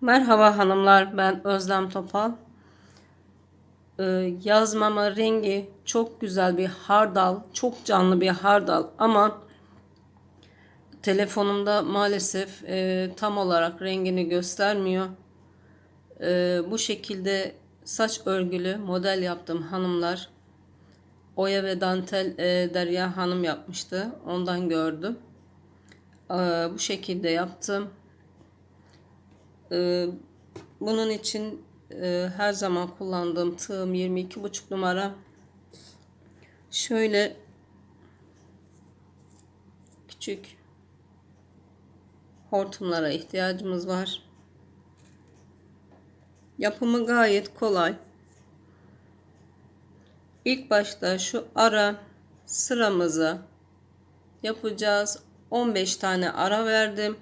Merhaba hanımlar, ben Özlem Topal. Ee, yazmama rengi çok güzel bir hardal, çok canlı bir hardal ama telefonumda maalesef e, tam olarak rengini göstermiyor. E, bu şekilde saç örgülü model yaptım hanımlar. Oya ve dantel e, Derya Hanım yapmıştı. Ondan gördüm. E, bu şekilde yaptım. Ee, bunun için e, her zaman kullandığım tığım 22,5 numara. Şöyle küçük hortumlara ihtiyacımız var. Yapımı gayet kolay. İlk başta şu ara sıramıza yapacağız. 15 tane ara verdim.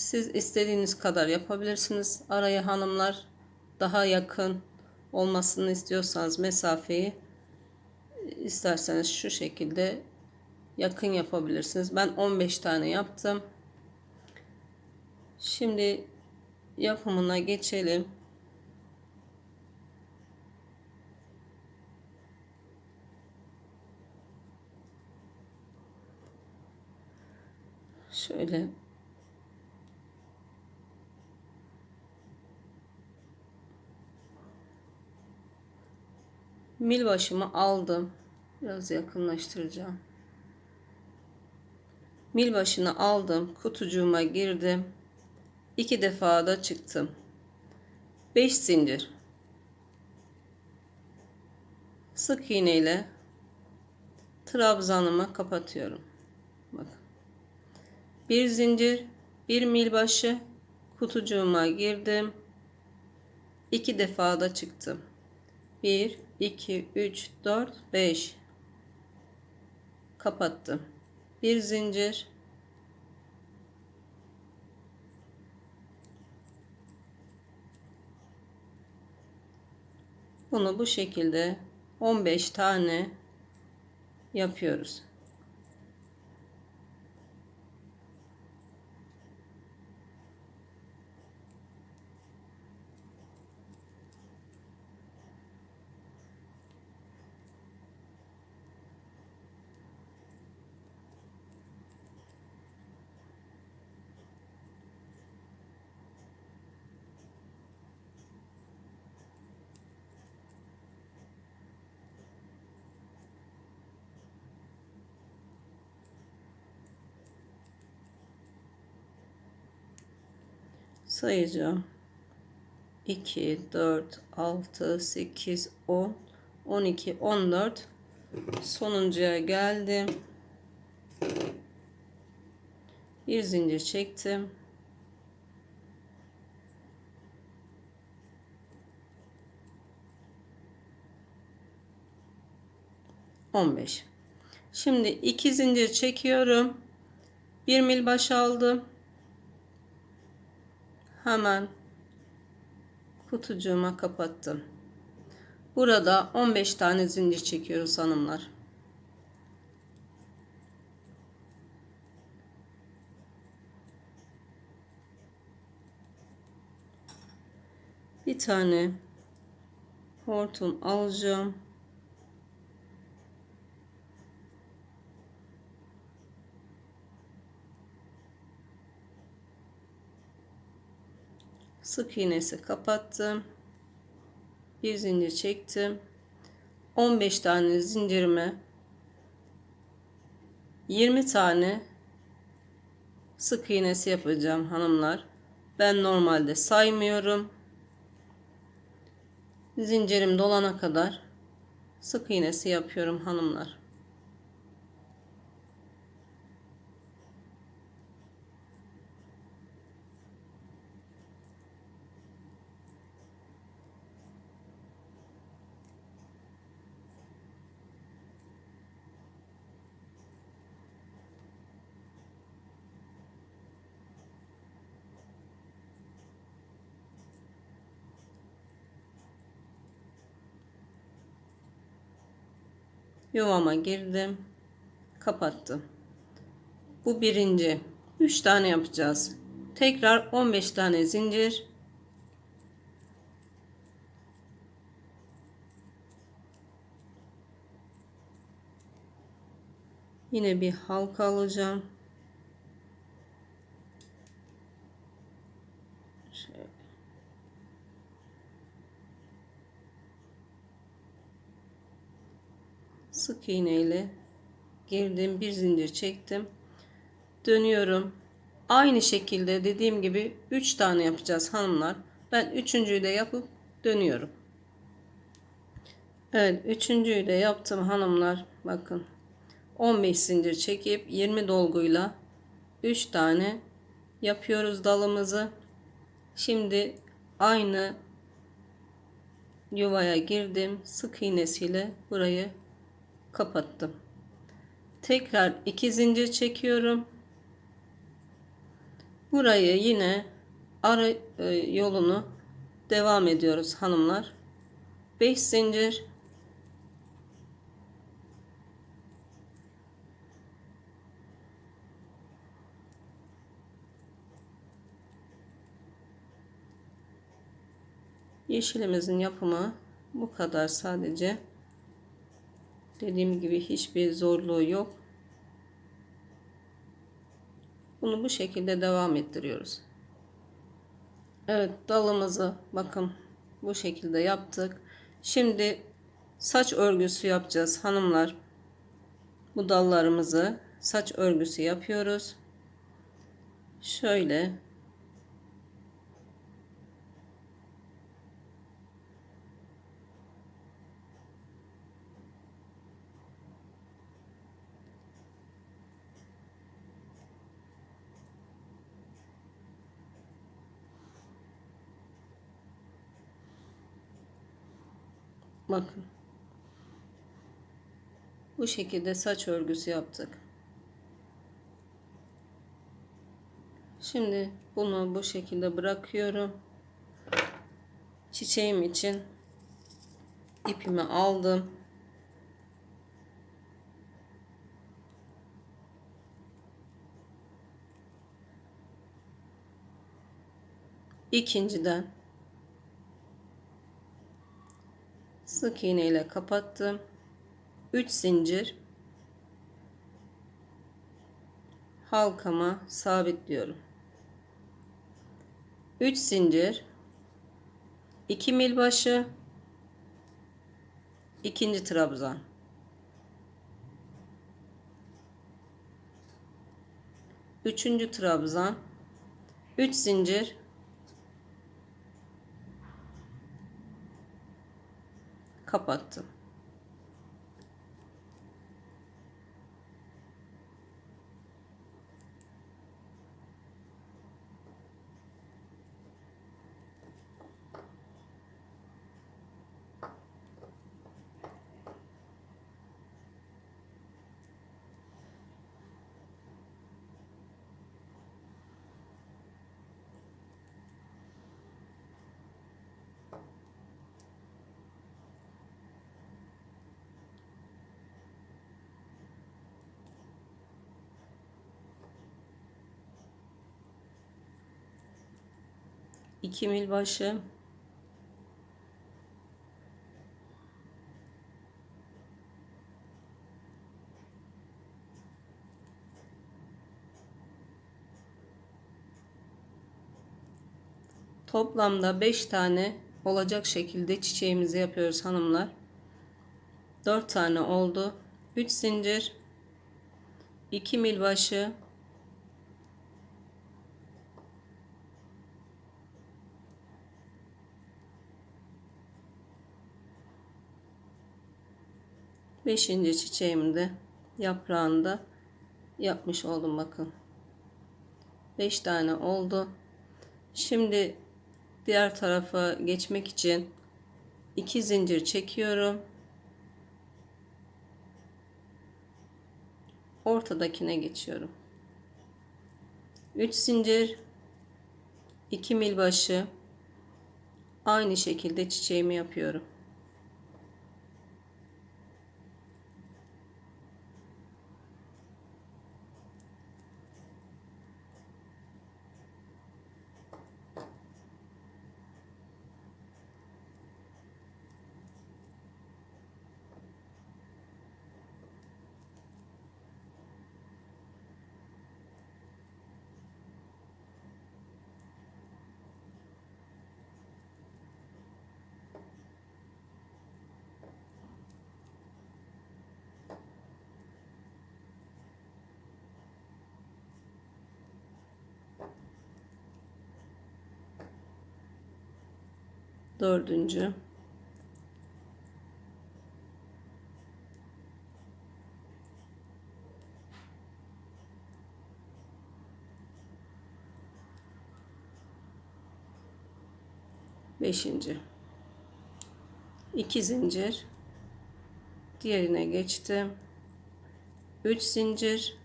Siz istediğiniz kadar yapabilirsiniz. Araya hanımlar daha yakın olmasını istiyorsanız mesafeyi isterseniz şu şekilde yakın yapabilirsiniz. Ben 15 tane yaptım. Şimdi yapımına geçelim. Şöyle Mil başımı aldım. Biraz yakınlaştıracağım. Mil başını aldım. Kutucuğuma girdim. İki defa da çıktım. 5 zincir. Sık iğne ile trabzanımı kapatıyorum. Bakın. Bir zincir, bir mil başı kutucuğuma girdim. İki defa da çıktım. 1 2 3 4 5 kapattım. Bir zincir Bunu bu şekilde 15 tane yapıyoruz. Sayacağım. 2, 4, 6, 8, 10, 12, 14 sonuncuya geldim. Bir zincir çektim. On beş. Şimdi iki zincir çekiyorum. Bir mil baş aldım hemen kutucuğuma kapattım. Burada 15 tane zincir çekiyoruz hanımlar. Bir tane hortum alacağım. Sık iğnesi kapattım. Bir zincir çektim. 15 tane zincirime 20 tane sık iğnesi yapacağım hanımlar. Ben normalde saymıyorum. Zincirim dolana kadar sık iğnesi yapıyorum hanımlar Yuvama girdim. Kapattım. Bu birinci. 3 tane yapacağız. Tekrar 15 tane zincir. Yine bir halka alacağım. Sık iğne ile girdim bir zincir çektim. Dönüyorum. Aynı şekilde dediğim gibi 3 tane yapacağız hanımlar. Ben üçüncüyü de yapıp dönüyorum. Evet üçüncüyü de yaptım hanımlar. Bakın 15 zincir çekip 20 dolguyla 3 tane yapıyoruz dalımızı. Şimdi aynı yuvaya girdim. Sık iğnesiyle burayı kapattım. Tekrar 2 zincir çekiyorum. Burayı yine ara e, yolunu devam ediyoruz hanımlar. 5 zincir Yeşilimizin yapımı bu kadar sadece. Dediğim gibi hiçbir zorluğu yok. Bunu bu şekilde devam ettiriyoruz. Evet dalımızı bakın bu şekilde yaptık. Şimdi saç örgüsü yapacağız hanımlar. Bu dallarımızı saç örgüsü yapıyoruz. Şöyle Bakın. Bu şekilde saç örgüsü yaptık. Şimdi bunu bu şekilde bırakıyorum. Çiçeğim için ipimi aldım. İkinciden sık iğne ile kapattım. 3 zincir halkama sabitliyorum. 3 zincir 2 mil başı ikinci trabzan. Üçüncü trabzan 3 zincir kapattım. İki mil başı Toplamda 5 tane olacak şekilde çiçeğimizi yapıyoruz hanımlar. 4 tane oldu. 3 zincir 2 mil başı Beşinci çiçeğimi de yaprağında yapmış oldum bakın. Beş tane oldu. Şimdi diğer tarafa geçmek için iki zincir çekiyorum. Ortadakine geçiyorum. 3 zincir 2 mil başı aynı şekilde çiçeğimi yapıyorum. Dördüncü. Beşinci. İki zincir. Diğerine geçtim. Üç zincir.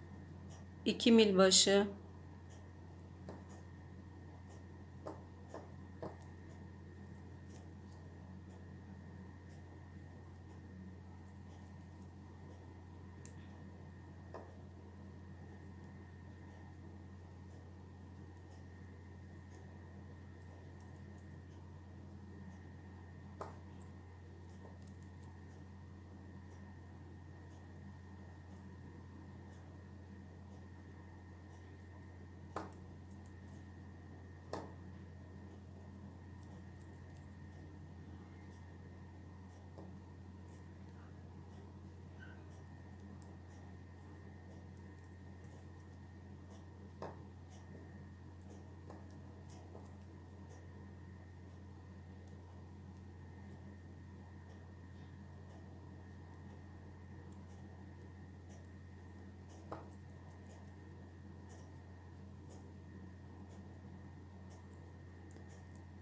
iki mil başı.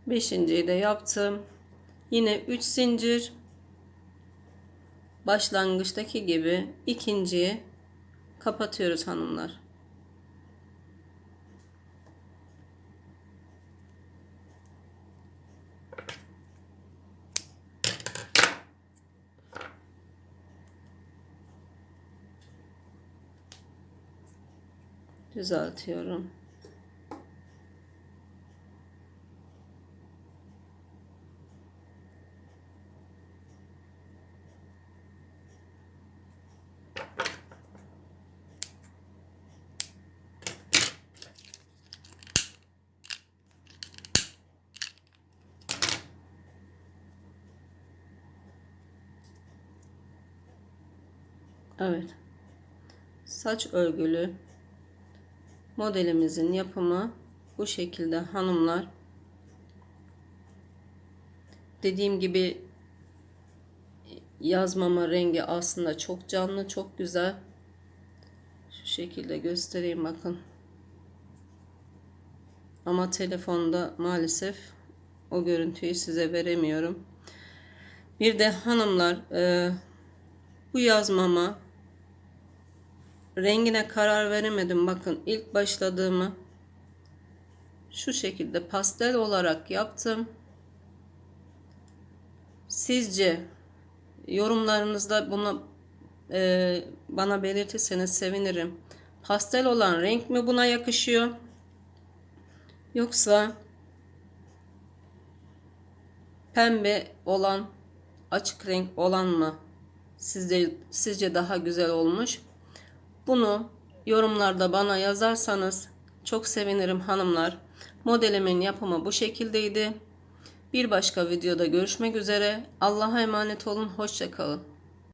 Beşinciyi de yaptım. Yine 3 zincir. Başlangıçtaki gibi ikinciyi kapatıyoruz hanımlar. Düzeltiyorum. Evet. Saç örgülü modelimizin yapımı bu şekilde hanımlar. Dediğim gibi yazmama rengi aslında çok canlı, çok güzel. Şu şekilde göstereyim bakın. Ama telefonda maalesef o görüntüyü size veremiyorum. Bir de hanımlar e, bu yazmama rengine karar veremedim. Bakın ilk başladığımı şu şekilde pastel olarak yaptım. Sizce yorumlarınızda bunu e, bana belirtirseniz sevinirim. Pastel olan renk mi buna yakışıyor? Yoksa pembe olan açık renk olan mı sizce sizce daha güzel olmuş? Bunu yorumlarda bana yazarsanız çok sevinirim hanımlar. Modelimin yapımı bu şekildeydi. Bir başka videoda görüşmek üzere. Allah'a emanet olun. Hoşçakalın.